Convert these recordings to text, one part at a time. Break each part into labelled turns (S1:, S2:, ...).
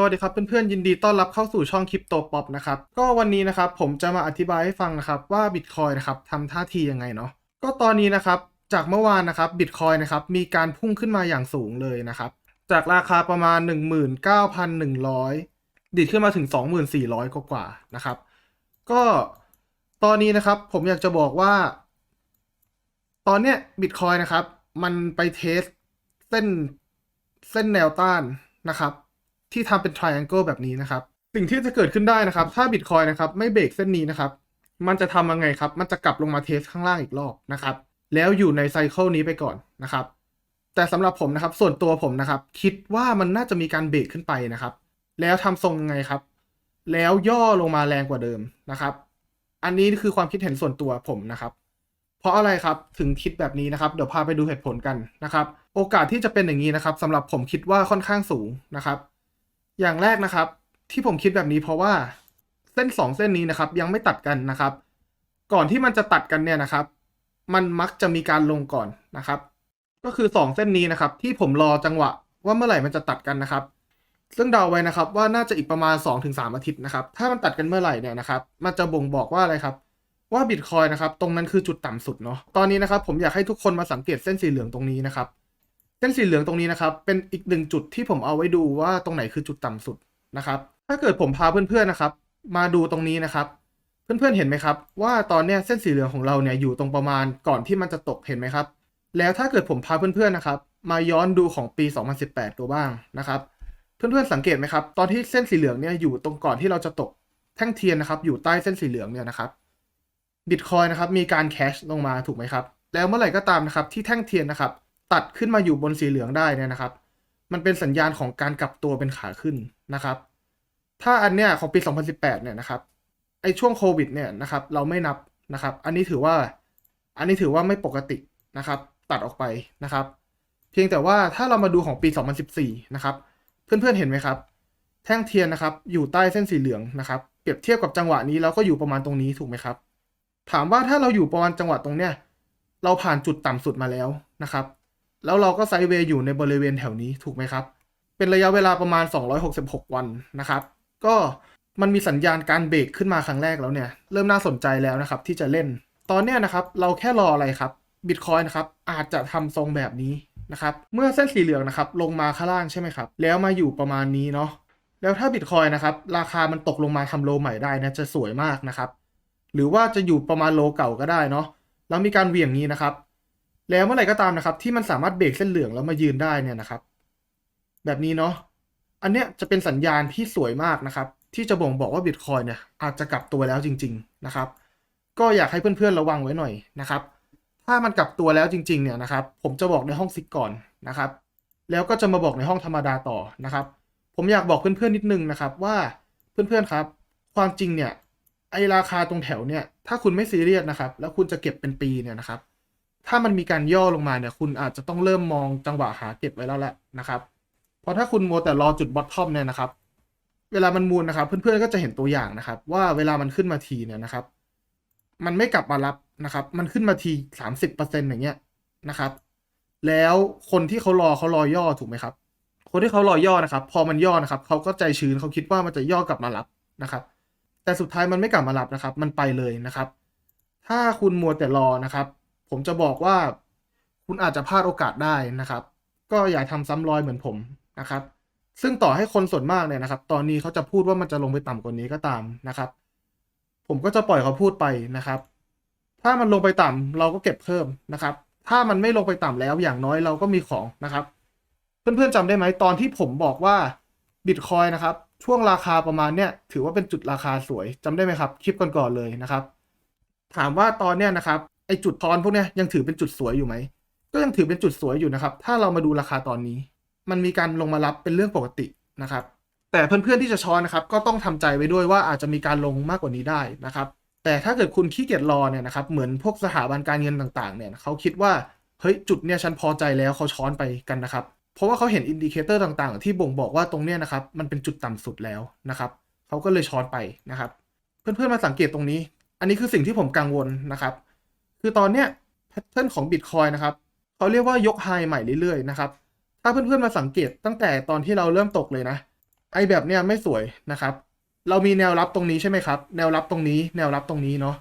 S1: สวัสดีครับเพื่อนๆยินดีต้อนรับเข้าสู่ช่องคริปโตป๊อปนะครับก็วันนี้นะครับผมจะมาอธิบายให้ฟังนะครับว่าบิตคอยนะครับทำท่าทียังไงเนาะก็ตอนนี้นะครับจากเมื่อวานนะครับบิตคอยนะครับมีการพุ่งขึ้นมาอย่างสูงเลยนะครับจากราคาประมาณ 19,100 ดิดขึ้นมาถึง 2,400 กว่าๆนะครับ ก็ตอนนี้นะครับผมอยากจะบอกว่า ตอนเนี้ยบิตคอยนะครับมันไปเทสเส้นเส้นแนวต้านนะครับ ที่ทำเป็น triangle แบบนี้นะครับ สิ่งที่จะเกิดขึ้นได้นะครับ ถ้าบิตคอยนะครับไม่เบรกเส้นนี้นะครับ มันจะทำยังไงครับ มันจะกลับลงมาเทสข้างล่างอีกรอบนะครับ แล้วอยู่ในไซเคิลนี้ไปก่อนนะครับ แต่สำหรับผมนะครับ ส่วนตัวผมนะครับ คิดว่ามันน่าจะมีการเบรกขึ้นไปนะครับ แล้วทำทรงยังไงครับ แล้วย่อลงมาแรงกว่าเดิมนะครับ อันนี้คือความคิดเห็นส่วนตัวผมนะครับเพราะอะไรครับถึงคิดแบบนี้นะครับ เดี๋ยวพาไปดูเหตุผลกันนะครับ โอกาสที่จะเป็นอย่างนี้นะครับสำหรับผมคิดว่าค่อนข้างสูงนะครับ อย่างแรกนะครับ ที่ผมคิดแบบนี้เพราะว่าเส้นสองเส้นนี้นะครับ ยังไม่ตัดกันนะครับ ก่อนที่มันจะตัดกันเนี่ยนะครับ มันมักจะมีการลงก่อนนะครับ ก็คือสองเส้นนี้นะครับ ที่ผมรอจังหวะว่าเมื่อไหร่มันจะตัดกันนะครับ ซึ่งเดาไว้นะครับว่าน่าจะอีกประมาณ 2-3 อาทิตย์นะครับ ถ้ามันตัดกันเมื่อไหร่เนี่ยนะครับ มันจะบ่งบอกว่าอะไรครับว่าบิตคอยนะครับ ตรงนั้นคือจุดต่ำสุดเนาะตอนนี้นะครับ ผมอยากให้ทุกคนมาสังเกตเส้นสีเหลืองตรงนี้นะครับ เส้นสีเหลืองตรงนี้นะครับ เป็นอีกหนึ่งจุดที่ผมเอาไว้ดูว่าตรงไหนคือจุดต่ำสุดนะครับ ถ้าเกิดผมพาเพื่อนๆนะครับ มาดูตรงนี้นะครับ เพื่อนๆเห็นไหมครับ ว่าตอนเนี้ยเส้นสีเหลืองของเราเนี่ยอยู่ตรงประมาณก่อนที่มันจะตกเห็นไหมครับ แล้วถ้าเกิดผมพาเพื่อนๆนะครับ มาย้อนดูของปี 2018ตัวบ้างนะครับ เพื่อนๆสังเกตไหมครับ ตอนที่เส้นสีเหลืองเนี่ยอยู่ตรงก่อนที่เราจะตกแท่งเทียนนะครับ อยู่ใต้เส้นสีเหลืองเนี่ยนะครับบิตคอยนะครับมีการแคชลงมาถูกไหมครับ แล้วเมื่อไหร่ก็ตามนะครับที่แท่งเทียนนะครับ ตัดขึ้นมาอยู่บนสีเหลืองได้เนี่ยนะครับ มันเป็นสัญญาณของการกลับตัวเป็นขาขึ้นนะครับ ถ้าอันเนี้ยของปี 2018 เนี่ยนะครับไอช่วงโควิดเนี่ยนะครับ เราไม่นับนะครับ อันนี้ถือว่า อันนี้ถือว่าไม่ปกตินะครับ ตัดออกไปนะครับ เพียงแต่ว่าถ้าเรามาดูของปี 2014 นะครับ เพื่อนๆเห็นไหมครับ แท่งเทียนนะครับ อยู่ใต้เส้นสีเหลืองนะครับเปรียบเทียบกับจังหวะนี้เราก็อยู่ประมาณตรงนี้ถูกไหมครับ ถามว่าถ้าเราอยู่ประมาณจังหวะตรงเนี้ยเราผ่านจุดต่ำสุดมาแล้วนะครับ แล้วเราก็ไซด์เวย์อยู่ในบริเวณแถวนี้ถูกไหมครับ เป็นระยะเวลาประมาณ 266 วันนะครับ ก็มันมีสัญญาณการเบรกขึ้นมาครั้งแรกแล้วเนี่ย เริ่มน่าสนใจแล้วนะครับที่จะเล่น ตอนเนี้ยนะครับเราแค่รออะไรครับบิตคอยนะครับอาจจะทำทรงแบบนี้นะครับ เมื่อเส้นสีเหลืองนะครับลงมาข้างล่างใช่ไหมครับ แล้วมาอยู่ประมาณนี้เนาะ แล้วถ้าบิตคอยนะครับราคามันตกลงมาทำโลใหม่ได้นะจะสวยมากนะครับ หรือว่าจะอยู่ประมาณโลเก่าก็ได้เนาะ แล้วมีการเหวี่ยงนี้นะครับ แล้วเมื่อไหร่ก็ตามนะครับ ที่มันสามารถเบรกเส้นเหลืองแล้วมายืนได้เนี่ยนะครับ แบบนี้เนาะอันเนี้ยจะเป็นสัญญาณที่สวยมากนะครับ ที่จะบ่งบอกว่าบิตคอยเนี่ยอาจจะกลับตัวแล้วจริง ๆนะครับ ก็อยากให้เพื่อนๆระวังไว้หน่อยนะครับ ถ้ามันกลับตัวแล้วจริง ๆ เนี่ยนะครับ ผมจะบอกในห้องซิกก่อนนะครับ แล้วก็จะมาบอกในห้องธรรมดาต่อนะครับ ผมอยากบอกเพื่อนๆนิดนึงนะครับว่าเพื่อนๆครับ ความจริงเนี่ยไอราคาตรงแถวเนี่ยถ้าคุณไม่ซีเรียสนะครับ แล้วคุณจะเก็บเป็นปีเนี่ยนะครับ ถ้ามันมีการย่อลงมาเนี่ย คุณอาจจะต้องเริ่มมองจังหวะหาเก็บไว้แล้วแหละนะครับ เพราะถ้าคุณมัวแต่รอจุดบอททอมเนี่ยนะครับ เวลามันมูลนะครับ เพื่อนๆก็จะเห็นตัวอย่างนะครับ ว่าเวลามันขึ้นมาทีเนี่ยนะครับ มันไม่กลับมารับนะครับ มันขึ้นมาทีสามสิบเปอร์เซ็นอย่างเงี้ยนะครับ แล้วคนที่เขารอเขารอย่อถูกไหมครับ คนที่เขารอย่อนะครับ พอมันย่อนะครับเขาก็ใจชื้นเขาคิดว่ามันจะย่อกลับมารับนะครับ แต่สุดท้ายมันไม่กลับมารับนะครับ มันไปเลยนะครับ ถ้าคุณมัวแต่รอนะครับ ผมจะบอกว่าคุณอาจจะพลาดโอกาสได้นะครับ ก็อย่าทำซ้ำรอยเหมือนผมนะครับ ซึ่งต่อให้คนส่วนมากเนี่ยนะครับ ตอนนี้เขาจะพูดว่ามันจะลงไปต่ำกว่านี้ก็ตามนะครับ ผมก็จะปล่อยเขาพูดไปนะครับ ถ้ามันลงไปต่ำเราก็เก็บเพิ่มนะครับ ถ้ามันไม่ลงไปต่ำแล้วอย่างน้อยเราก็มีของนะครับ เพื่อนๆจำได้ไหมตอนที่ผมบอกว่าบิตคอยนะครับช่วงราคาประมาณเนี้ยถือว่าเป็นจุดราคาสวยจำได้ไหมครับ คลิปก่อนๆเลยนะครับ ถามว่าตอนเนี้ยนะครับ ไอจุดทอนพวกเนี้ยยังถือเป็นจุดสวยอยู่ไหม ก็ยังถือเป็นจุดสวยอยู่นะครับ ถ้าเรามาดูราคาตอนนี้ มันมีการลงมารับเป็นเรื่องปกตินะครับ แต่เพื่อนๆที่จะช้อนนะครับ ก็ต้องทำใจไว้ด้วยว่าอาจจะมีการลงมากกว่านี้ได้นะครับ แต่ถ้าเกิดคุณขี้เกียจรอเนี่ยนะครับ เหมือนพวกสถาบันการเงินต่างๆ เนี่ยเขาคิดว่าเฮ้ยจุดเนี่ยฉันพอใจแล้วเขาช้อนไปกันนะครับ เพราะว่าเขาเห็นอินดิเคเตอร์ต่างๆ ที่บ่งบอกว่าตรงเนี้ยนะครับ มันเป็นจุดต่ำสุดแล้วนะครับเขาก็เลยช้อนไปนะครับ เพื่อนๆมาสังเกตตรงนี้ อันนี้คือสิ่งที่ผมกังวลนะครับ คือตอนเนี้ยแพทเทิร์นของ Bitcoin นะครับเขาเรียกว่ายกไฮใหม่เรื่อยๆนะครับถ้าเพื่อนๆมาสังเกตตั้งแต่ตอนที่เราเริ่มตกเลยนะไอแบบเนี้ยไม่สวยนะครับ เรามีแนวรับตรงนี้ใช่ไหมครับ แนวรับตรงนี้แนวรับตรงนี้เนาะ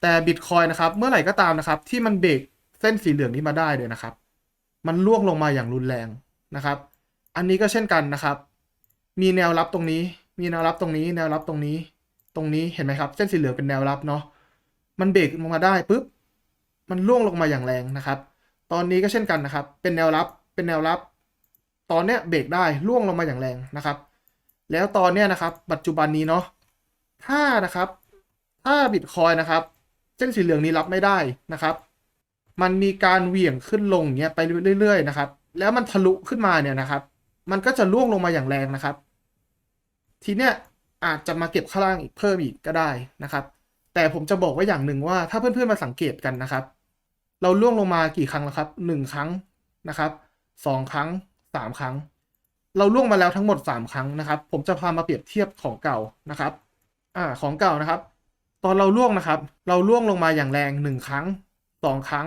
S1: แต่บิตคอยนะครับเมื่อไหร่ก็ตามนะครับ ที่มันเบรกเส้นสีเหลืองนี้มาได้เลยนะครับ มันล่วงลงมาอย่างรุนแรงนะครับ อันนี้ก็เช่นกันนะครับ มีแนวรับตรงนี้ มีแนวรับตรงนี้ แนวรับตรงนี้ ตรงนี้เห็นไหมครับ เส้นสีเหลืองเป็นแนวรับเนาะมันเบรกลงมาได้ปุ๊บ มันล่วงลงมาอย่างแรงนะครับ ตอนนี้ก็เช่นกันนะครับ เป็นแนวรับ เป็นแนวรับ ตอนเนี้ยเบรกได้ล่วงลงมาอย่างแรงนะครับ แล้วตอนเนี้ยนะครับ ปัจจุบันนี้เนาะ ถ้านะครับ ถ้าบิตคอยนะครับเส้นสีเหลืองนี้รับไม่ได้นะครับ มันมีการเหวี่ยงขึ้นลงเงี้ยไปเรื่อยๆนะครับ แล้วมันทะลุขึ้นมาเนี่ยนะครับ มันก็จะล่วงลงมาอย่างแรงนะครับ ทีเนี้ยอาจจะมาเก็บข้างล่างอีกเพิ่มอีกก็ได้นะครับ แต่ผมจะบอกไว้อย่างหนึ่งว่าถ้าเพื่อนๆมาสังเกตกันนะครับ เราล่วงลงมากี่ครั้งแล้วครับหนึ่งครั้งนะครับสองครั้งสามครั้ง เราล่วงมาแล้วทั้งหมดสามครั้งนะครับ ผมจะพามาเปรียบเทียบของเก่านะครับอ่าของเก่านะครับ ตอนเราล่วงนะครับ เราล่วงลงมาอย่างแรงหนึ่งครั้งสองครั้ง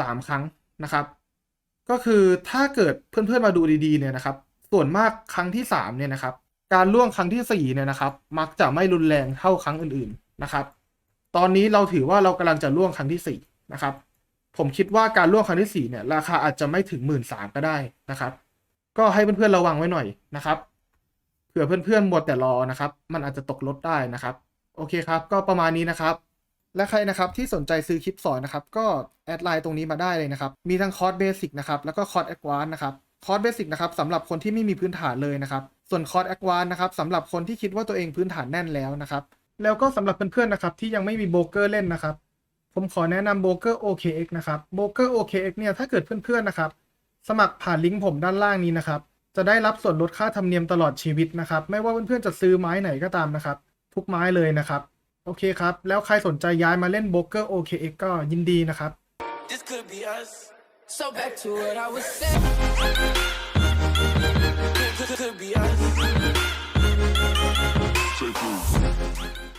S1: สามครั้งนะครับ ก็คือถ้าเกิดเพื่อนๆมาดูดีๆเนี่ยนะครับ ส่วนมากครั้งที่สามเนี่ยนะครับ การล่วงครั้งที่สี่เนี่ยนะครับ มักจะไม่รุนแรงเท่าครั้งอื่นๆ นะครับ ตอนนี้เราถือว่าเรากำลังจะล่วงครั้งที่สี่นะครับ ผมคิดว่าการล่วงครั้งที่สี่เนี่ยราคาอาจจะไม่ถึงหมื่นสามก็ได้นะครับ ก็ให้เพื่อนๆระวังไว้หน่อยนะครับเผื่อเพื่อนๆหมดแต่รอนะครับ มันอาจจะตกรถได้นะครับ โอเคครับ ก็ประมาณนี้นะครับและใครนะครับที่สนใจซื้อคลิปสอนนะครับก็แอดไลน์ตรงนี้มาได้เลยนะครับ มีทั้งคอร์สเบสิกนะครับแล้วก็คอร์สแอดวานนะครับคอร์สเบสิกนะครับสำหรับคนที่ไม่มีพื้นฐานเลยนะครับ ส่วนคอร์สแอดวานนะครับสำหรับคนที่คิดว่าตัวเองพื้นฐานแน่นแล้วนะครับ แล้วก็สำหรับเพื่อนๆนะครับที่ยังไม่มีโบรกเกอร์เล่นนะครับ ผมขอแนะนำโบรกเกอร์ OKX นะครับโบรกเกอร์ OKX เนี่ยถ้าเกิดเพื่อนๆนะครับ สมัครผ่านลิงก์ผมด้านล่างนี้นะครับ จะได้รับส่วนลดค่าธรรมเนียมตลอดชีวิตนะครับ ไม่ว่าเพื่อนๆจะซื้อไม้ไหนก็ตามนะครับ ทุกไม้เลยนะครับ โอเคครับ แล้วใครสนใจย้ายมาเล่นโบรกเกอร์ OKX ก็ยินดีนะครับ
S2: This could be us.
S3: So back to what I was saying.
S2: Could, be us. Take